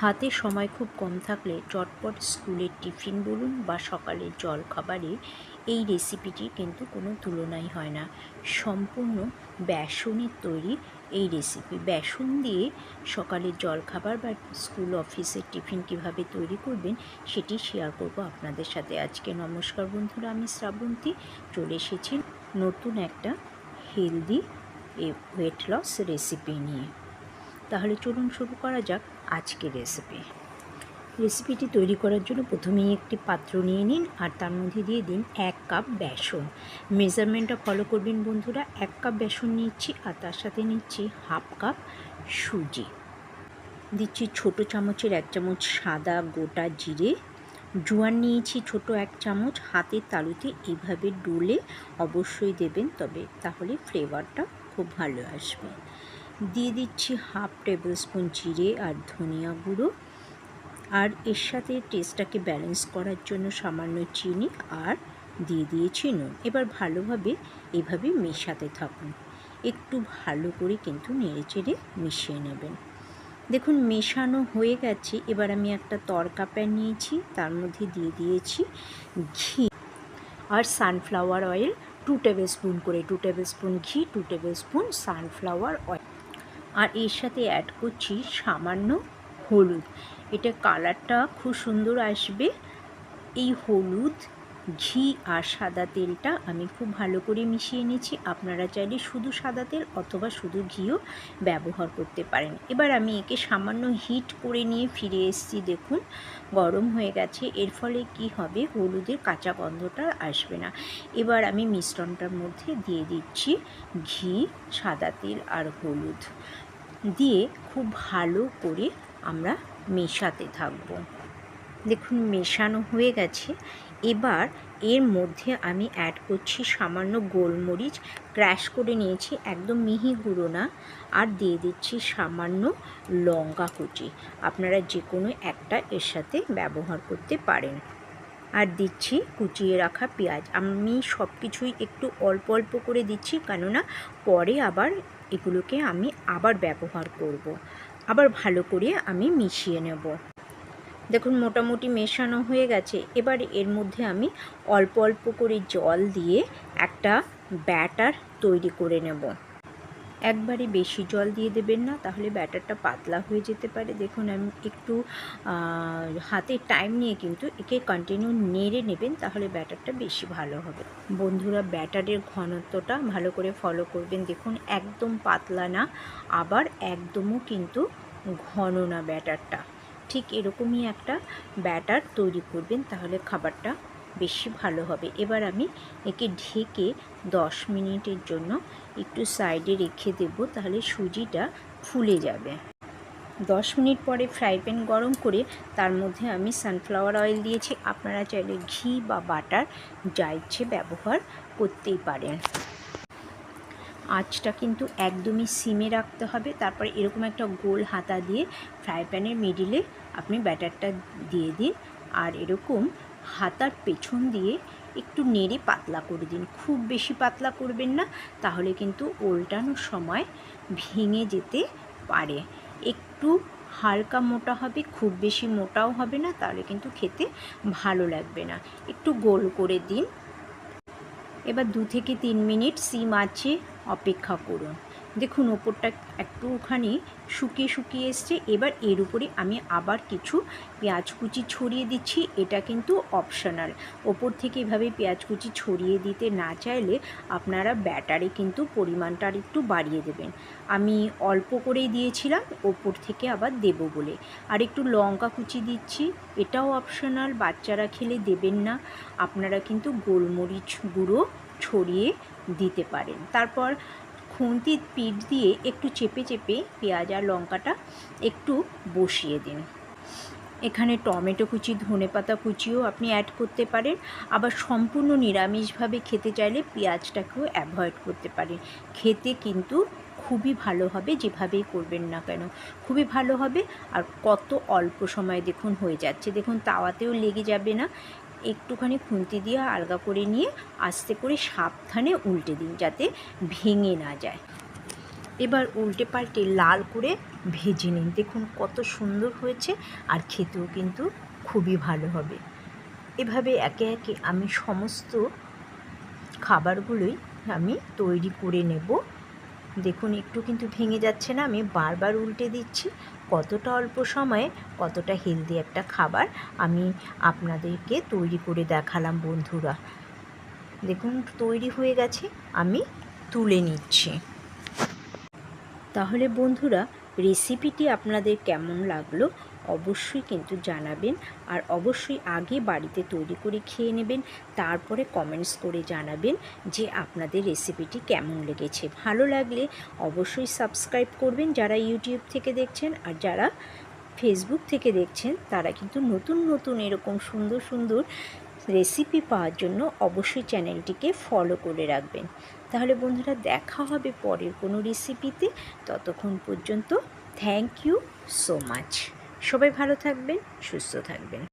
হাতে সময় খুব কম থাকলে চটপট স্কুলের টিফিন বলুন বা সকালের জল খাবারে এই রেসিপিটি কিন্তু কোনো তুলনাই হয় না। সম্পূর্ণ বেসনের তৈরি এই রেসিপি বেসন দিয়ে সকালের জল খাবার বা স্কুল অফিসের টিফিন কীভাবে তৈরি করবেন সেটি শেয়ার করব আপনাদের সাথে আজকে। নমস্কার বন্ধুরা, আমি শ্রাবন্তী। চলে এসেছি নতুন একটা হেলদি ওয়েট লস রেসিপি নিয়ে। তাহলে চলুন শুরু করা যাক। আজকের রেসিপি রেসিপিটি তৈরি করার জন্য প্রথমেই একটি পাত্র নিয়ে নিন আর তার মধ্যে দিয়ে দিন এক কাপ বেসন। মেজারমেন্টটা ফলো করবেন বন্ধুরা, এক কাপ বেসন নিচ্ছি আর তার সাথে নিচ্ছি হাফ কাপ সুজি। দিচ্ছি ছোট চামচের এক চামচ সাদা গোটা জিরে। জোয়ান নিয়েছি ছোট এক চামচ হাতের তালুতে এইভাবে ডলে অবশ্যই দেবেন, তবে তাহলে ফ্লেভারটা খুব ভালো আসবে। দিয়ে দিচ্ছি হাফ টেবিল স্পুন জিরে আর ধনিয়া গুঁড়ো। আর এর সাথে টেস্টটাকে ব্যালেন্স করার জন্য সামান্য চিনি আর দিয়ে দিয়েছি নুন। এবার ভালোভাবে এভাবে মেশাতে থাকুন। একটু ভালো করে কিন্তু নেড়ে চেড়ে মিশিয়ে নেবেন। দেখুন, মেশানো হয়ে গেছে। এবার আমি একটা তরকা প্যান নিয়েছি। তার মধ্যে দিয়ে দিয়েছি ঘি আর sunflower oil two tablespoon করে টু টেবিল স্পুন ঘি two tablespoon sunflower oil আর এর সাথে অ্যাড করছি সামান্য হলুদ। এটা কালারটা খুব সুন্দর আসবে। এই হলুদ, ঘি আর সাদা তেলটা আমি খুব ভালো করে মিশিয়ে নিয়েছি। আপনারা চাইলে শুধু সাদা তেল অথবা শুধু ঘিও ব্যবহার করতে পারেন। এবার আমি একে সামান্য হিট করে নিয়ে ফিরে এসেছি, দেখুন, গরম হয়ে গেছে। এর ফলে কি হবে? হলুদের কাঁচা গন্ধটা আসবে না। এবার আমি মিশ্রণটার মধ্যে দিয়ে দিচ্ছি ঘি, সাদা তেল আর হলুদ। দিয়ে খুব ভালো করে আমরা মেশাতে থাকব। দেখুন, মেশানো হয়ে গেছে। এবার এর মধ্যে আমি অ্যাড করছি সামান্য গোলমরিচ। ক্র্যাশ করে নিয়েছি, একদম মিহি গুঁড়ো না। আর দিয়ে দিচ্ছি সামান্য লঙ্কা কুচি। আপনারা যে কোনো একটা এর সাথে ব্যবহার করতে পারেন। আর দিচ্ছি কুচিয়ে রাখা পেঁয়াজ। আমি সব কিছুই একটু অল্প অল্প করে দিচ্ছি, কেননা পরে আবার এগুলোকে আমি আবার ব্যবহার করব। আবার ভালো করে আমি মিশিয়ে নেব। দেখুন, মোটামুটি মেশানো হয়ে গেছে। এবার এর মধ্যে আমি অল্প অল্প করে জল দিয়ে একটা ব্যাটার তৈরি করে নেব। একবারে বেশি জল দিয়ে দেবেন না, তাহলে ব্যাটারটা পাতলা হয়ে যেতে পারে। দেখুন, আমি একটু হাতে টাইম নিয়ে কিন্তু একে কন্টিনিউ নেড়ে নেবেন, তাহলে ব্যাটারটা বেশি ভালো হবে। বন্ধুরা, ব্যাটারের ঘনত্বটা ভালো করে ফলো করবেন। দেখুন, একদম পাতলা না, আবার একদমও কিন্তু ঘন না ব্যাটারটা। ঠিক এরকমই একটা ব্যাটার তৈরি করবেন, তাহলে খাবারটা বেশি ভালো হবে। এবার আমি একে ঢেকে দশ মিনিটের জন্য একটু সাইডে রেখে দেব, তাহলে সুজিটা ফুলে যাবে। দশ মিনিট পরে ফ্রাই প্যান গরম করে তার মধ্যে আমি সানফ্লাওয়ার অয়েল দিয়েছি। আপনারা চাইলে ঘি বা বাটার যা ইচ্ছে ব্যবহার করতেই পারেন। আঁচটা কিন্তু একদমই সিমে রাখতে হবে। তারপরে এরকম একটা গোল হাতা দিয়ে ফ্রাই প্যানের মিডিলে আপনি ব্যাটারটা দিয়ে দিন। আর এরকম হাতার পেছন দিয়ে একটু নেড়ে পাতলা করে দিন। খুব বেশি পাতলা করবেন না, তাহলে কিন্তু ওল্টানোর সময় ভেঙে যেতে পারে। একটু হালকা মোটা হবে, খুব বেশি মোটাও হবে না, তাহলে কিন্তু খেতে ভালো লাগবে না। একটু গোল করে দিন। এবার দু থেকে তিন মিনিট সিম আছে অপেক্ষা করুন। দেখুন, ওপরটা একটুখানি শুকিয়ে শুকিয়ে এসছে। এবার এর উপরে আমি আবার কিছু পেঁয়াজ কুচি ছড়িয়ে দিচ্ছি। এটা কিন্তু অপশনাল ওপর থেকে এভাবে পেঁয়াজ কুচি ছড়িয়ে দিতে না চাইলে আপনারা ব্যাটারে কিন্তু পরিমাণটা একটু বাড়িয়ে দেবেন। আমি অল্প করেই দিয়েছিলাম, ওপর থেকে আবার দেব বলে। আর একটু লঙ্কা কুচি দিচ্ছি, এটাও অপশনাল বাচ্চারা খেলে দেবেন না। আপনারা কিন্তু গোলমরিচ গুঁড়ো ছড়িয়ে দিতে পারেন। তারপর খুন্তির পিঠ দিয়ে একটু চেপে চেপে পেঁয়াজ আর লঙ্কাটা একটু বসিয়ে দিন। এখানে টমেটো কুচি, ধনে পাতা কুচিও আপনি অ্যাড করতে পারেন। আবার সম্পূর্ণ নিরামিষভাবে খেতে চাইলে পেঁয়াজটাকেও অ্যাভয়েড করতে পারেন। খেতে কিন্তু খুবই ভালো হবে, যেভাবেই করবেন না কেন। খুবই ভালো হবে আর কত অল্প সময় দেখুন হয়ে যাচ্ছে। দেখুন, তাওয়াতেও লেগে যাবে না। একটুখানি খুন্তি দিয়ে আলগা করে নিয়ে আস্তে করে সাবধানে উল্টে দিন যাতে ভেঙে না যায়। এবার উল্টে পাল্টে লাল করে ভেজে নিন। দেখুন কত সুন্দর হয়েছে আর খেতেও কিন্তু খুবই ভালো হবে। এভাবে একে একে আমি সমস্ত খাবারগুলোই আমি তৈরি করে নেব। দেখুন একটু কিন্তু ভেঙে যাচ্ছে না, আমি বারবার উল্টে দিচ্ছি। কতটা অল্প সময়ে, কতটা হেলদি একটা খাবার আমি আপনাদেরকে তৈরি করে দেখালাম বন্ধুরা। দেখুন, তৈরি হয়ে গেছে, আমি তুলে নিচ্ছি। তাহলে বন্ধুরা রেসিপিটি আপনাদের কেমন লাগল অবশ্যই কিন্তু জানাবেন। আর অবশ্যই আগে বাড়িতে তৈরি করে খেয়ে নেবেন, তারপরে কমেন্টস করে জানাবেন যে আপনাদের রেসিপিটি কেমন লেগেছে। ভালো লাগলে অবশ্যই সাবস্ক্রাইব করবেন যারা ইউটিউব থেকে দেখছেন আর যারা ফেসবুক থেকে দেখছেন, তারা কিন্তু নতুন নতুন এরকম সুন্দর সুন্দর রেসিপি পাওয়ার জন্য অবশ্যই চ্যানেলটিকে ফলো করে রাখবেন। তাহলে বন্ধুরা, দেখা হবে পরের কোনো রেসিপিতে ততক্ষণ পর্যন্ত থ্যাংক ইউ সো মাচ সবাই ভালো থাকবেন, সুস্থ থাকবেন।